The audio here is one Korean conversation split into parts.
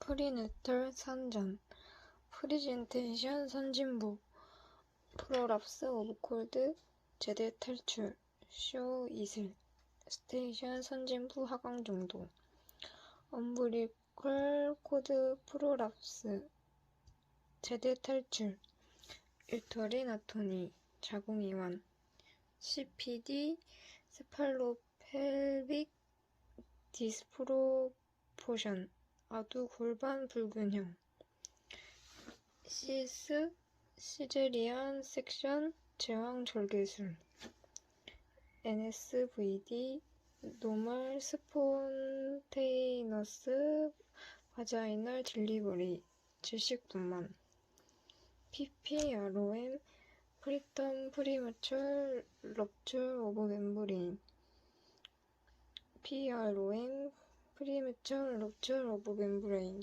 프리네털 산전, 프리젠테이션 선진부, 프로랍스 오브 콜드, 제대 탈출, 쇼 이슬, 스테이션 선진부 하강 정도, 엄브리컬 코드 프로랍스, 제대 탈출, 유터린 아토니, 자궁이완, CPD, 스팔로펠빅 디스프로포션, 아두 골반 불균형, 시스, 시제리안 섹션, 제왕 절개술, NSVD, 노멀 스폰테이너스 바자이널 딜리버리, 질식분만, PPROM, 프리텀 프리마철 럽줄 오브 멤브레인, PROM, 프리매철 럽줄 오브 멤브레인,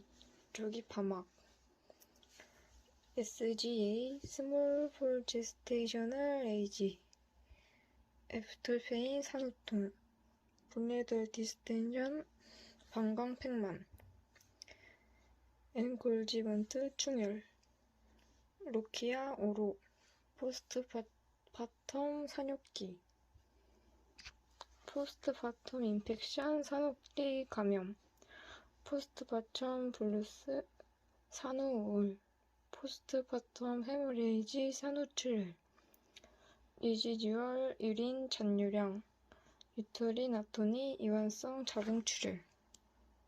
조기 파막, SGA, 스몰 폴 제스테이셔널 에이지, 애프터 페인 산후통, 분해들 디스텐션, 방광팩만, 엔골지먼트 충혈, 로키아 오로, 포스트 바텀 산욕기, 포스트 바텀 인펙션 산후기 감염, 포스트 바텀 블루스 산후우울, 포스트 바텀 헤모레이지 산후출혈, 리지듀얼 유린 잔유량, 유터린 아토니 이완성 자궁출혈